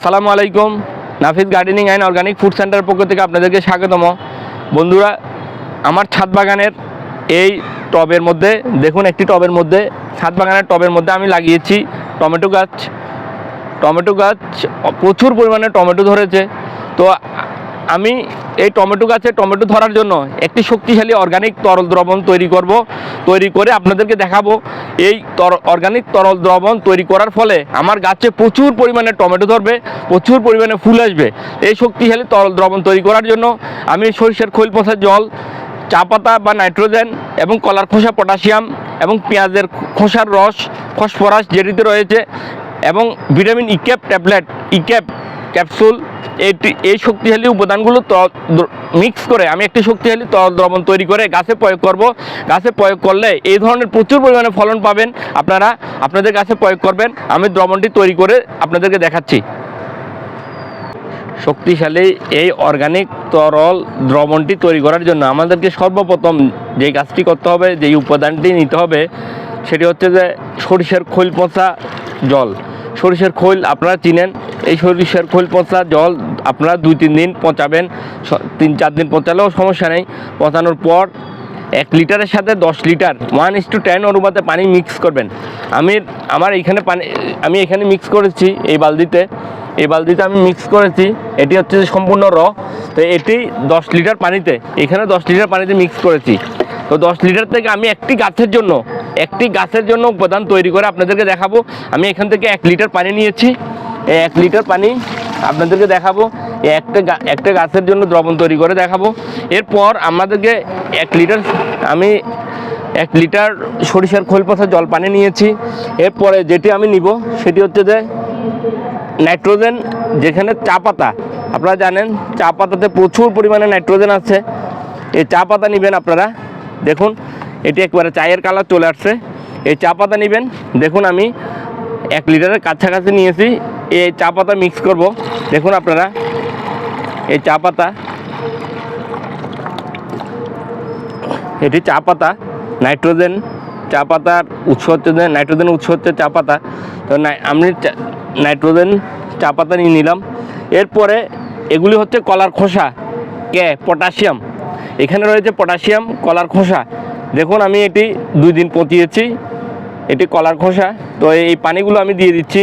আসসালামু আলাইকুম। Nafis gardening and organic food center পক্ষ থেকে আপনাদেরকে স্বাগতম। বন্ধুরা, আমার ছাদ বাগানের এই টবের মধ্যে, দেখুন একটি টবের মধ্যে, ছাদ বাগানের টবের মধ্যে আমি লাগিয়েছি টমেটো গাছ। টমেটো গাছ, প্রচুর পরিমাণে টমেটো ধরেছে। তো আমি এই টমেটো গাছে টমেটো ধরার জন্য একটি শক্তিশালী অর্গানিক তরল দ্রবণ তৈরি করব, তৈরি করে আপনাদেরকে দেখাবো। এই অর্গানিক তরল দ্রবণ তৈরি করার ফলে আমার গাছে প্রচুর পরিমাণে টমেটো ধরবে, প্রচুর পরিমাণে ফুল আসবে। এই শক্তিশালী তরল দ্রবণ তৈরি করার জন্য আমি সরিষার খৈল পচা জল, চা পাতা বা নাইট্রোজেন এবং কলার খোসা, পটাশিয়াম এবং পেঁয়াজের খোসার রস, ফসফরাস যেটিতে রয়েছে এবং vitamin E cap tablet E cap capsule, এটি এই শক্তিশালী উপাদানগুলো মিক্স করে, আমি একটি শক্তিশালী তরল দ্রবণ তৈরি করে গাছে প্রয়োগ করব। গাছে প্রয়োগ করলে এই ধরনের প্রচুর পরিমাণে ফলন পাবেন আপনারা। আপনাদের গাছে প্রয়োগ করবেন, আমি দ্রবণটি তৈরি করে আপনাদেরকে দেখাচ্ছি। শক্তিশালী এই অর্গানিক তরল দ্রবণটি তৈরি করার জন্য আমাদেরকে সর্বপ্রথম যে কাজটি করতে হবে, যেই উপাদানটি নিতে হবে, সেটি হচ্ছে যে সরিষার খৈল পচা জল। সরিষার খোল আপনারা চিনেন। এই সরিষার খোল পচা জল আপনারা দুই, তিন দিন পচাবেন। তিন, চার দিন পচালেও সমস্যা নেই। পচানোর পর এক লিটারের সাথে দশ litre one is to ten অনুপাতে পানি মিক্স করবেন। আমি, আমার এইখানে পানি, আমি এখানে মিক্স করেছি এই বালতিতে। এই বালতিতে আমি মিক্স করেছি। এটি হচ্ছে সম্পূর্ণ র। তো এটি দশ লিটার পানিতে, এখানে দশ লিটার পানিতে মিক্স করেছি। তো দশ লিটার থেকে আমি একটি গাছের জন্য একটি গাছের জন্য উপাদান তৈরি করে আপনাদেরকে দেখাবো। আমি এখান থেকে এক লিটার পানি নিয়েছি। এক লিটার পানি আপনাদেরকে দেখাবো। একটা একটা গাছের জন্য দ্রবণ তৈরি করে দেখাবো। এরপর আমাদেরকে এক লিটার, আমি এক লিটার সরিষার খোল পচা জল পানি নিয়েছি। এরপরে যেটি আমি নিব সেটি হচ্ছে যে নাইট্রোজেন, যেখানে চা পাতা। আপনারা জানেন, চা পাতাতে প্রচুর পরিমাণে নাইট্রোজেন আছে। এই চা পাতা নেবেন আপনারা। দেখুন এটি একবারে চায়ের কালার চলে আসছে। এই চা পাতা নেবেন। দেখুন আমি এক লিটারের কাছাকাছি নিয়েছি। এই চা পাতা মিক্স করব। দেখুন আপনারা, এই চা পাতা, এটি চা পাতা, নাইট্রোজেন চা পাতার উৎস হচ্ছে নাইট্রোজেন উৎস হচ্ছে চা পাতা। তো আমি নাইট্রোজেন চা পাতা নিয়ে নিলাম। এরপরে এগুলি হচ্ছে কলার খোসা, কে? পটাশিয়াম। এখানে রয়েছে পটাশিয়াম, কলার খোসা। দেখুন, আমি এটি দুই দিন পচিয়েছি। এটি কলার খোসা। তো এই পানিগুলো আমি দিয়ে দিচ্ছি।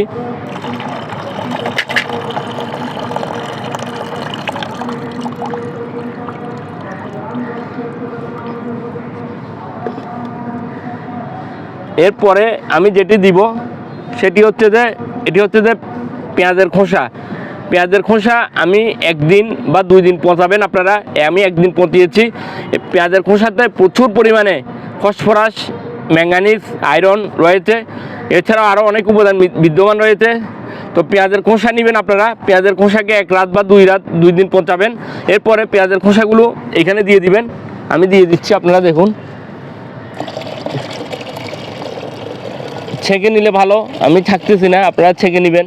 এরপরে আমি যেটি দিব, সেটি হচ্ছে যে, এটি হচ্ছে যে পেঁয়াজের খোসা। পেঁয়াজের খোসা আমি একদিন বা দুই দিন পচাবেন আপনারা। আমি একদিন পচিয়েছি। পেঁয়াজের খোসাতে প্রচুর পরিমাণে ফসফরাস, ম্যাঙ্গানিজ, আয়রন রয়েছে। এছাড়াও আরও অনেক উপাদান বিদ্যমান রয়েছে। তো পেঁয়াজের খোসা নেবেন আপনারা। পেঁয়াজের খোসাকে এক রাত বা দুই রাত, দুই দিন পচাবেন। এরপরে পেঁয়াজের খোসাগুলো এখানে দিয়ে দিবেন। আমি দিয়ে দিচ্ছি, আপনারা দেখুন। ছেঁকে নিলে ভালো। আমি থাকতেছি না, আপনারা ছেঁকে নেবেন।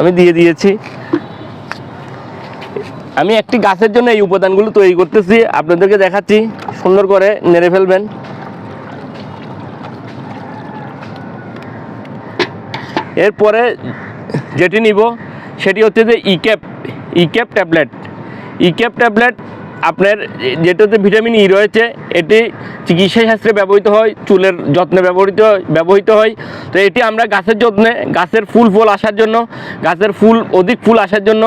আমি দিয়ে দিয়েছি। আমি একটি গাছের জন্য এই উপাদানগুলো তৈরি করতেছি। আপনাদেরকে দেখাচ্ছি, সুন্দর করে নেড়ে ফেলবেন। এরপরে যেটি নিব, সেটি হচ্ছে যে Ecap Ecap tablet Ecap tablet আপনার যেটাতে ভিটামিন ই রয়েছে, এটি চিকিৎসা শাস্ত্রে ব্যবহৃত হয়, চুলের যত্নে ব্যবহৃত ব্যবহৃত হয়। তো এটি আমরা গাছের যত্নে, গাছের ফুল ফল আসার জন্য, গাছের ফুল অধিক ফুল আসার জন্য,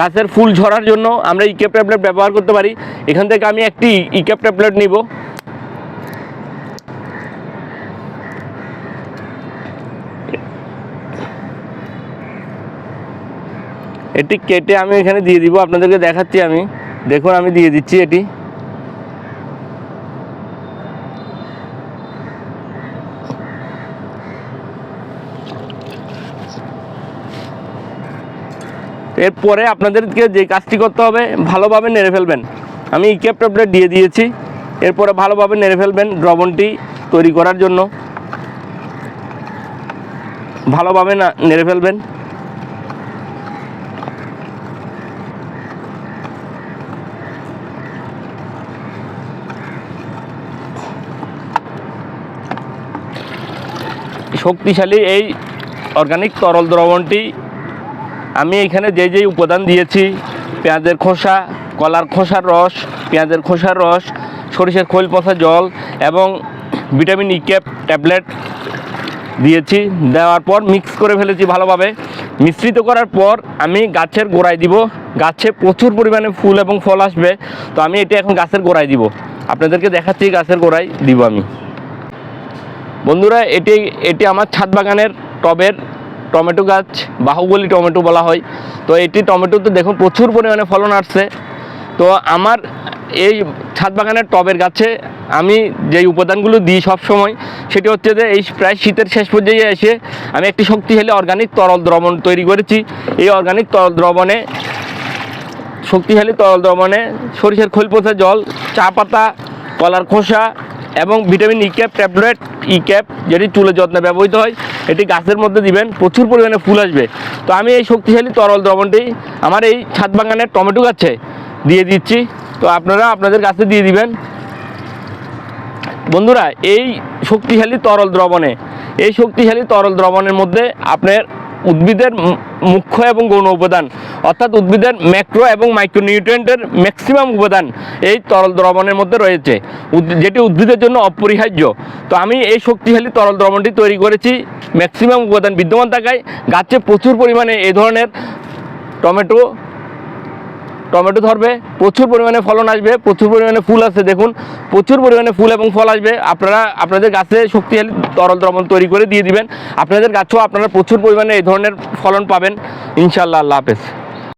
গাছের ফুল ঝরার জন্য আমরা ইক্যাপ ট্যাবলেট ব্যবহার করতে পারি। এখান থেকে আমি একটি ইক্যাপ ট্যাবলেট নিব। এটি কেটে আমি এখানে দিয়ে দিব, আপনাদেরকে দেখাচ্ছি আমি। দেখুন, আমি দিয়ে দিচ্ছি এটি। এরপরে আপনাদেরকে যে কাজটি করতে হবে, ভালোভাবে নেড়ে ফেলবেন। আমি ইকেপ ট্যাবলেট দিয়ে দিয়েছি। এরপরে ভালোভাবে নেড়ে ফেলবেন দ্রবণটি তৈরি করার জন্য। ভালোভাবে না, নেড়ে ফেলবেন। শক্তিশালী এই অর্গানিক তরল দ্রবণটি আমি এখানে যে যে উপাদান দিয়েছি, পেঁয়াজের খোসা, কলার খোসার রস, পেঁয়াজের খোসার রস, সরিষার খোল পচা জল এবং ভিটামিন ই ক্যাপ ট্যাবলেট দিয়েছি। দেওয়ার পর মিক্স করে ফেলেছি ভালোভাবে। মিশ্রিত করার পর আমি গাছের গোড়ায় দিব। গাছে প্রচুর পরিমাণে ফুল এবং ফল আসবে। তো আমি এটা এখন গাছের গোড়ায় দিব। আপনাদেরকে দেখাচ্ছি গাছের গোড়ায় দিব আমি। বন্ধুরা, এটি এটি আমার ছাদ বাগানের টবের টমেটো গাছ, বাহুবলী টমেটো বলা হয়। তো এটি টমেটোতে দেখুন প্রচুর পরিমাণে ফলন আসছে। তো আমার এই ছাদ বাগানের টবের গাছে আমি যেই উপাদানগুলো দিই সব সময় সেটি হচ্ছে যে এই প্রায় শীতের শেষ পর্যায়ে এসে আমি একটি শক্তিশালী অর্গানিক তরল দ্রবণ তৈরি করেছি। এই অর্গানিক তরল দ্রবণে, শক্তিশালী তরল দ্রবণে সরিষার খোল জল, চা পাতা, কলার খোসা এবং vitamin E cap tablet E cap যেটি চুলের যত্নে ব্যবহৃত হয়, এটি গাছের মধ্যে দিবেন, প্রচুর পরিমাণে ফুল আসবে। তো আমি এই শক্তিশালী তরল দ্রবণটি আমার এই ছাদ বাগানের টমেটো গাছে দিয়ে দিচ্ছি। তো আপনারা আপনাদের গাছে দিয়ে দিবেন। বন্ধুরা, এই শক্তিশালী তরল দ্রবণে, এই শক্তিশালী তরল দ্রবণের মধ্যে আপনার উদ্ভিদের মুখ্য এবং গৌণ উপাদান অর্থাৎ উদ্ভিদের ম্যাক্রো এবং মাইক্রোনিউট্রিয়েন্টের ম্যাক্সিমাম উপাদান এই তরল দ্রবণের মধ্যে রয়েছে। যেটি উদ্ভিদের জন্য অপরিহার্য। তো আমি এই শক্তিশালী তরল দ্রবণটি তৈরি করেছি, ম্যাক্সিমাম উপাদান বিদ্যমান থাকায়। গাছে প্রচুর পরিমাণে এই ধরনের টমেটো টমেটো ধরবে, প্রচুর পরিমাণে ফলন আসবে, প্রচুর পরিমাণে ফুল আছে, দেখুন, প্রচুর পরিমাণে ফুল এবং ফল আসবে। আপনারা, আপনাদের গাছে শক্তিশালী তরল দ্রবণ তৈরি করে দিয়ে দিবেন। আপনাদের গাছেও আপনারা প্রচুর পরিমাণে এই ধরনের ফলন পাবেন। ইনশাল্লাহ আল্লাহ হাফেজ।